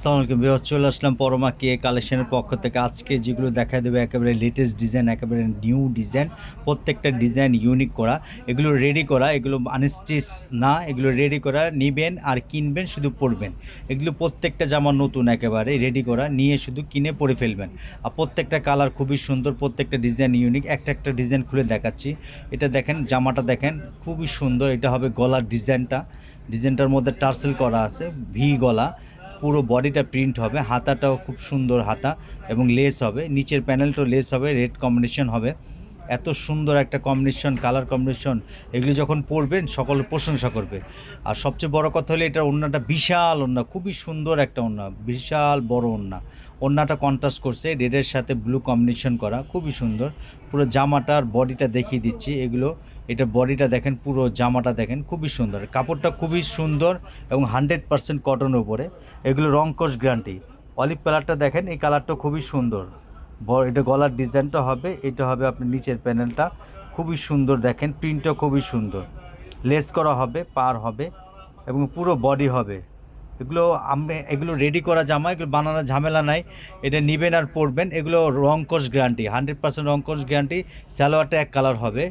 সালামালাইকুম বিহার চলে আসলাম পরমা কে কালেকশনের পক্ষ থেকে। আজকে যেগুলো দেখা দেবে, একেবারে লেটেস্ট ডিজাইন একেবারে নিউ ডিজাইন প্রত্যেকটা ডিজাইন ইউনিক করা। এগুলো রেডি করা, এগুলো আনস্টিচ না, এগুলো রেডি করা, নিবেন আর কিনবেন, শুধু পরবেন। এগুলো প্রত্যেকটা জামা নতুন একেবারে রেডি করা, নিয়ে শুধু কিনে পরে ফেলবেন। আর প্রত্যেকটা কালার খুবই সুন্দর, প্রত্যেকটা ডিজাইন ইউনিক একটা একটা ডিজাইন খুলে দেখাচ্ছি। এটা দেখেন, জামাটা দেখেন, খুবই সুন্দর। এটা হবে গলার ডিজাইনটা ডিজাইনটার মধ্যে টার্সেল করা আছে, ভি গলা। পুরো বডিটা প্রিন্ট হবে, হাতাটাও খুব সুন্দর হাতা এবং লেস হবে, নিচের প্যানেলটাও লেস হবে রেড কম্বিনেশন হবে। এত সুন্দর একটা কম্বিনেশন কালার কম্বিনেশন এগুলো যখন পরবেন, সকলে প্রশংসা করবে। আর সবচেয়ে বড় কথা হলো, এটার ওড়নাটা বিশাল ওড়না, খুবই সুন্দর একটা ওড়না, বিশাল বড় ওড়না। ওড়নাটা কন্ট্রাস্ট করছে রেডের সাথে ব্লু কম্বিনেশন করা, খুবই সুন্দর। পুরো জামাটার বডিটা দেখিয়ে দিচ্ছি, এগুলো, এটা বডিটা দেখেন, পুরো জামাটা দেখেন, খুবই সুন্দর। কাপড়টা খুবই সুন্দর এবং হান্ড্রেড পার্সেন্ট কটনের উপরে। এগুলো রং কোষ গ্যারান্টি অলিভ কালারটা দেখেন, এই কালারটা খুবই সুন্দর। এটা গলার ডিজাইনটা হবে, এটা হবে আপনার নিচের প্যানেলটা। খুবই সুন্দর দেখেন, প্রিন্টটা খুবই সুন্দর। লেস করা হবে, পার হবে, এবং পুরো বডি হবে। এগুলো আমি এগুলো রেডি করা জামা, এগুলো বানানোর ঝামেলা নাই। এটা নেবেন আর পরবেন, এগুলো রং কোর্স গ্যারান্টি, হান্ড্রেড পার্সেন্ট রং কোর্স গ্যারান্টি। স্যালোয়ারটা এক কালার হবে,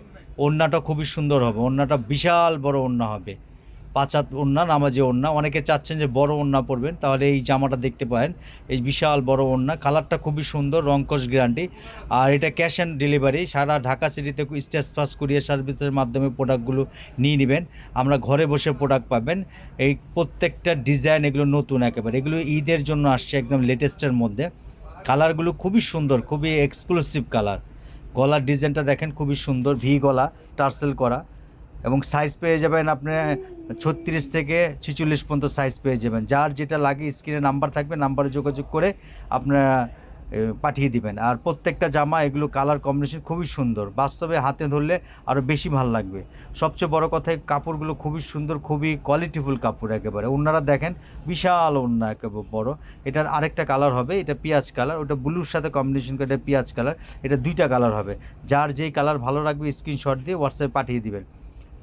ওড়নাটা খুবই সুন্দর হবে, ওড়নাটা বিশাল বড় ওড়না হবে। পাঁচাত ওড়না, নামাজি ওড়না। অনেকে চাচ্ছেন যে বড় ওড়না পরবেন, তাহলে এই জামাটা দেখতে পারেন। এই বিশাল বড় ওড়না, কালারটা খুবই সুন্দর, রংকশ গ্যারান্টি। আর এটা ক্যাশ অ্যান্ড ডেলিভারি, সারা ঢাকা সিটিতে স্টেজ পাস কুরিয়ার সার্ভিসের মাধ্যমে প্রোডাক্টগুলো নিয়ে নেবেন। আমরা ঘরে বসে প্রোডাক্ট পাবেন। এই প্রত্যেকটা ডিজাইন এগুলো নতুন একেবারে। এগুলো ঈদের জন্য আসছে একদম লেটেস্টের মধ্যে। কালারগুলো খুবই সুন্দর, খুবই এক্সক্লুসিভ কালার। গলার ডিজাইনটা দেখেন, খুবই সুন্দর, ভি গলা, টার্সেল করা। এবং সাইজ পেয়ে যাবেন আপনি ছত্রিশ থেকে ছিচল্লিশ পর্যন্ত সাইজ পেয়ে যাবেন। যার যেটা লাগে স্ক্রিনে নাম্বার থাকবে নাম্বারে যোগাযোগ করে আপনারা পাঠিয়ে দিবেন। আর প্রত্যেকটা জামা এগুলো কালার কম্বিনেশন খুবই সুন্দর। বাস্তবে হাতে ধরলে আরও বেশি ভালো লাগবে। সবচেয়ে বড় কথা কাপড়গুলো খুবই সুন্দর, খুবই কোয়ালিটিফুল কাপড় একেবারে। ওনারা দেখেন বিশাল ওড়না একেবারে বড়। এটার আরেকটা কালার হবে, এটা পেঁয়াজ কালার ওটা ব্লুর সাথে কম্বিনেশন করে এটা পেঁয়াজ কালার এটা দুইটা কালার হবে। যার যেই কালার ভালো লাগবে স্ক্রিনশট দিয়ে হোয়াটসঅ্যাপে পাঠিয়ে দিবেন।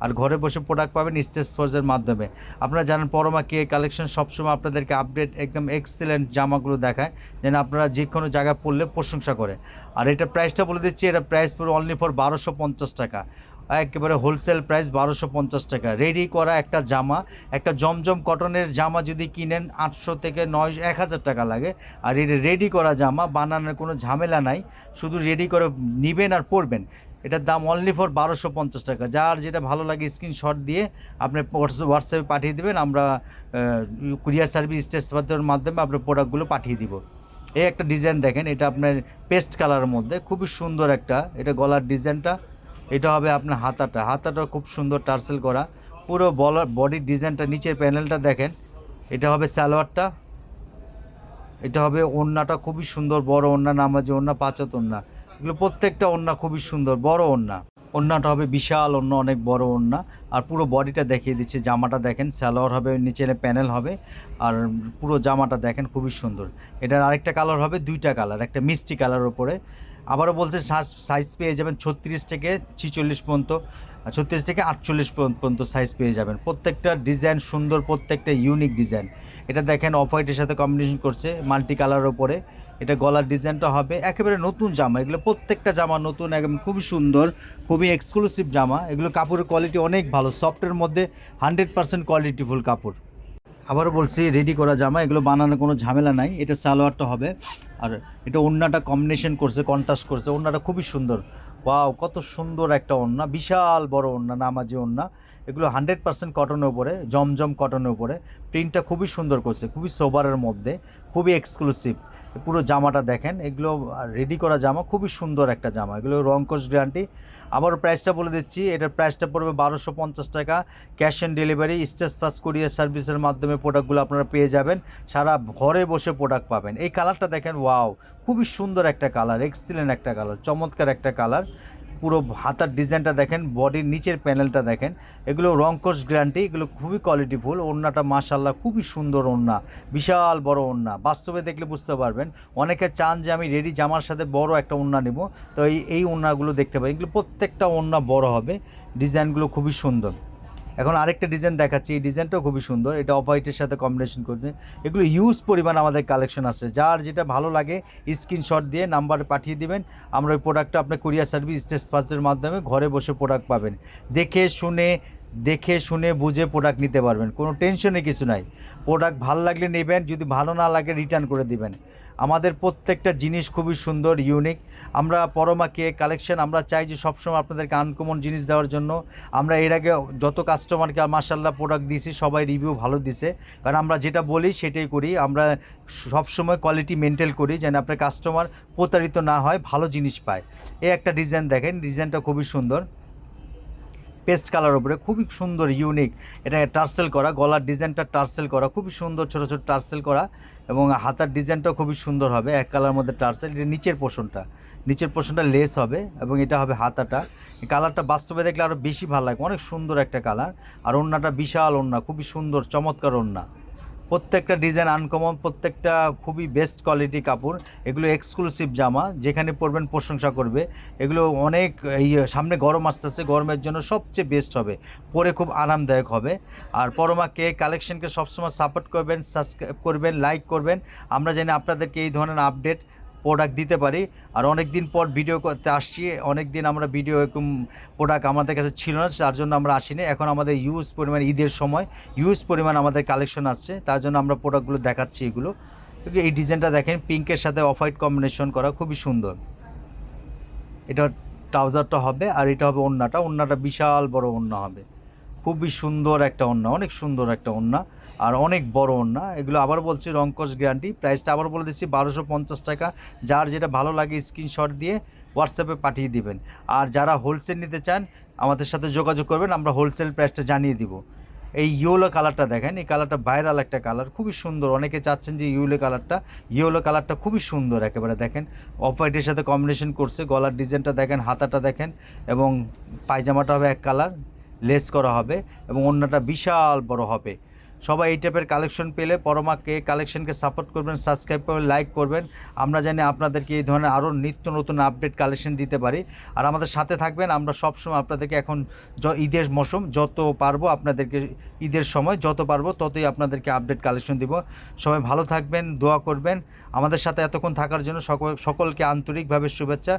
আর ঘরে বসে প্রোডাক্ট পাবেন স্টেজ ফোর্সের মাধ্যমে। আপনারা জানেন পরমা কে কালেকশন সবসময় আপনাদেরকে আপডেট একদম এক্সেলেন্ট জামাগুলো দেখায়, যেন আপনারা যে কোনো জায়গায় পড়লে প্রশংসা করে। আর এটা প্রাইসটা বলে দিচ্ছি, এটা প্রাইস পুরো অনলি ফর বারোশো পঞ্চাশ টাকা। একেবারে হোলসেল প্রাইস বারোশো পঞ্চাশ টাকা। রেডি করা একটা জামা, একটা জমজম কটনের জামা যদি কিনেন, আটশো থেকে নয় এক হাজার টাকা লাগে। আর এটা রেডি করা জামা, বানানোর কোনো ঝামেলা নাই। শুধু রেডি করে নেবেন আর পরবেন। এটার দাম অনলি ফর বারোশো পঞ্চাশ টাকা। যার যেটা ভালো লাগে স্ক্রিনশট দিয়ে আপনি হোয়াটসঅ্যাপে পাঠিয়ে দেবেন, আমরা কুরিয়ার সার্ভিস স্টেটের মাধ্যমে আপনার প্রোডাক্টগুলো পাঠিয়ে দিব। এই একটা ডিজাইন দেখেন, এটা আপনার পেস্ট কালারের মধ্যে, খুবই সুন্দর একটা, এটা গলার ডিজাইনটা এটা হবে আপনার হাতাটা। হাতাটা খুব সুন্দর টার্সেল করা। পুরো বলার বডির ডিজাইনটা নিচের প্যানেলটা দেখেন, এটা হবে সালোয়ারটা, এটা হবে ওড়নাটা খুবই সুন্দর, বড় ওড়না, নামাজি ওড়না, পাঁচাত ওড়না। এগুলো প্রত্যেকটা ওড়না খুবই সুন্দর, বড় ওড়না। ওড়নাটা হবে বিশাল অন্য অনেক বড় ওড়না। আর পুরো বডিটা দেখিয়ে দিচ্ছে, জামাটা দেখেন স্যালোয়ার হবে, নিচে প্যানেল হবে, আর পুরো জামাটা দেখেন খুবই সুন্দর। এটার আরেকটা কালার হবে দুইটা কালার, একটা মিষ্টি কালার ওপরে। আবারও বলছে সাইজ পেয়ে যাবেন ছত্রিশ থেকে ছিচল্লিশ পর্যন্ত, ছত্রিশ থেকে আটচল্লিশ পর্যন্ত সাইজ পেয়ে যাবেন। প্রত্যেকটা ডিজাইন সুন্দর, প্রত্যেকটা ইউনিক ডিজাইন এটা দেখেন অফ হোয়াইটের সাথে কম্বিনেশন করছে মাল্টি কালারের ওপরে এটা গলার ডিজাইনটা হবে, একেবারে নতুন জামা। এগুলো প্রত্যেকটা জামা নতুন, একদম খুবই সুন্দর, খুবই এক্সক্লুসিভ জামা। এগুলো কাপড়ের কোয়ালিটি অনেক ভালো সফটের মধ্যে হান্ড্রেড পার্সেন্ট কোয়ালিটিফুল কাপড়। আবারও বলছি রেডি করা জামা। এগুলো বানানোর কোনো ঝামেলা নাই, এটা সালোয়ারটা হবে। আর এটা ওড়নাটা কম্বিনেশন করছে কন্ট্রাস্ট করছে ওড়নাটা খুবই সুন্দর। ওয়াও কত সুন্দর একটা ওড়না বিশাল বড় ওড়না নামাজি ওড়না এগুলো হান্ড্রেড পার্সেন্ট কটনের উপরে, জমজম কটনের উপরে। প্রিন্টটা খুবই সুন্দর করছে, খুবই সোবারের মধ্যে, খুবই এক্সক্লুসিভ পুরো জামাটা দেখেন, এগুলো রেডি করা জামা, খুবই সুন্দর একটা জামা। এগুলো রংকশ গ্যারান্টি আবার প্রাইসটা বলে দিচ্ছি, এটার প্রাইসটা পড়বে বারোশো পঞ্চাশ টাকা। Cash on delivery Steadfast courier সার্ভিসের মাধ্যমে প্রোডাক্টগুলো আপনারা পেয়ে যাবেন। সারা ঘরে বসে প্রোডাক্ট পাবেন। এই কালারটা দেখেন ওয়াও খুবই সুন্দর একটা কালার এক্সিলেন্ট একটা কালার চমৎকার একটা কালার পুরো হাতার ডিজাইনটা দেখেন বডির নিচের প্যানেলটা দেখেন। এগুলো রংকশ গ্যারান্টি এগুলো খুবই কোয়ালিটিফুল ওড়নাটা মাশাল্লাহ খুবই সুন্দর ওড়না, বিশাল বড় ওড়না। বাস্তবে দেখলে বুঝতে পারবেন, অনেকে চান যে আমি রেডি জামার সাথে বড় একটা ওড়না নেব। তো এই এই ওড়নাগুলো দেখতে পারি এগুলো প্রত্যেকটা ওড়না বড় হবে ডিজাইনগুলো খুবই সুন্দর। এখন আরেকটা ডিজাইন দেখাচ্ছি। এই ডিজাইনটাও খুবই সুন্দর। এটা অফ হোয়াইটের সাথে কম্বিনেশন করবে। এগুলো হিউজ পরিমাণ আমাদের কালেকশন আছে। যার যেটা ভালো লাগে স্ক্রিনশট দিয়ে নাম্বার পাঠিয়ে দিবেন। আমরা ওই প্রোডাক্টটা আপনার কুরিয়ার সার্ভিস স্টেট পাসের মাধ্যমে ঘরে বসে প্রোডাক্ট পাবেন। দেখে, শুনে দেখে শুনে বুঝে প্রোডাক্ট নিতে পারবেন। কোনো টেনশনে কিছু নাই। প্রোডাক্ট ভালো লাগলে নেবেন, যদি ভালো না লাগে রিটার্ন করে দিবেন। আমাদের প্রত্যেকটা জিনিস খুবই সুন্দর ইউনিক আমরা পরমা কে কালেকশন আমরা চাই যে সবসময় আপনাদেরকে আনকমন জিনিস দেওয়ার জন্য। আমরা এর আগে যত কাস্টমারকে মার্শাল্লাহ প্রোডাক্ট দিয়েছি, সবাই রিভিউ ভালো দিছে। কারণ আমরা যেটা বলি সেটাই করি। আমরা সবসময় কোয়ালিটি মেনটেন করি যেন আপনার কাস্টমার প্রতারিত না হয়, ভালো জিনিস পায়। এই একটা ডিজাইন দেখেন ডিজাইনটা খুবই সুন্দর। পেস্ট কালার উপরে, খুবই সুন্দর ইউনিক এটা টার্সেল করা, গলার ডিজাইনটা টার্সেল করা, খুবই সুন্দর, ছোটো ছোটো টার্সেল করা এবং হাতার ডিজাইনটাও খুবই সুন্দর হবে, এক কালার মধ্যে টার্সেল। এটা নিচের পোষণটা নিচের পোষণটা লেস হবে এবং এটা হবে হাতাটা। কালারটা বাস্তবে দেখলে আরও বেশি ভালো লাগে অনেক সুন্দর একটা কালার। আর ওড়নাটা বিশাল ওড়না, খুবই সুন্দর, চমৎকার ওড়না। প্রত্যেকটা ডিজাইন আনকমন প্রত্যেকটা খুবই বেস্ট কোয়ালিটি কাপড়। এগুলো এক্সক্লুসিভ জামা, যেখানে পরবেন প্রশংসা করবে। এগুলো অনেক, এই, সামনে গরম আসতে আসতেছে, গরমের জন্য সবচেয়ে বেস্ট হবে। পরে খুব আরামদায়ক হবে। আর পরমাকে কালেকশনকে সবসময় সাপোর্ট করবেন সাবস্ক্রাইব করবেন লাইক করবেন। আমরা জানি আপনাদেরকে এই ধরনের আপডেট প্রোডাক্ট দিতে পারি। আর অনেক দিন পর ভিডিও করতে আসছি। অনেক দিন আমরা ভিডিও এরকম প্রোডাক্ট আমাদের কাছে ছিল না, তার জন্য আমরা আসিনি। এখন আমাদের ইউজ পরিমাণ ঈদের সময় ইউজ পরিমাণ আমাদের কালেকশন আসছে। তার জন্য আমরা প্রোডাক্টগুলো দেখাচ্ছি এগুলো। এই ডিজাইনটা দেখেন পিঙ্কের সাথে অফ হোয়াইট কম্বিনেশন করা, খুবই সুন্দর। এটা ট্রাউজারটা হবে, আর এটা হবে ওড়নাটা। ওড়নাটা বিশাল বড় ওড়না হবে। খুবই সুন্দর একটা ওড়না, অনেক সুন্দর একটা ওড়না আর অনেক বড় ওড়না। এগুলো আবার বলছি রংকস গ্যারান্টি। প্রাইসটা আবার বলে দিচ্ছি বারোশো পঞ্চাশ টাকা। যার যেটা ভালো লাগে স্ক্রিনশট দিয়ে হোয়াটসঅ্যাপে পাঠিয়ে দিবেন। আর যারা হোলসেল নিতে চান, আমাদের সাথে যোগাযোগ করবেন, আমরা হোলসেল প্রাইসটা জানিয়ে দিব। এই ইয়েলো কালারটা দেখেন, এই কালারটা ভাইরাল একটা কালার, খুবই সুন্দর। অনেকে চাচ্ছেন যে ইয়েলো কালারটা ইয়েলো কালারটা খুবই সুন্দর একেবারে দেখেন। অফ হোয়াইটের সাথে কম্বিনেশন করছে, গলার ডিজাইনটা দেখেন, হাতাটা দেখেন এবং পায়জামাটা হবে এক কালার। লেস করা হবে এবং অন্যটা বিশাল বড় হবে। সবাই এই টাইপের কালেকশন পেলে পরমাকে কালেকশনকে সাপোর্ট করবেন সাবস্ক্রাইব করবেন লাইক করবেন। আমরা জানি আপনাদেরকে এই ধরনের আরও নিত্য নতুন আপডেট কালেকশন দিতে পারি। আর আমাদের সাথে থাকবেন, আমরা সবসময় আপনাদেরকে এখন য- ঈদের মৌসুম যত পারব আপনাদেরকে ঈদের সময় যত পারব ততই আপনাদেরকে আপডেট কালেকশন দিব। সবাই ভালো থাকবেন, দোয়া করবেন। আমাদের সাথে এতক্ষণ থাকার জন্য সকল, সকলকে আন্তরিকভাবে শুভেচ্ছা।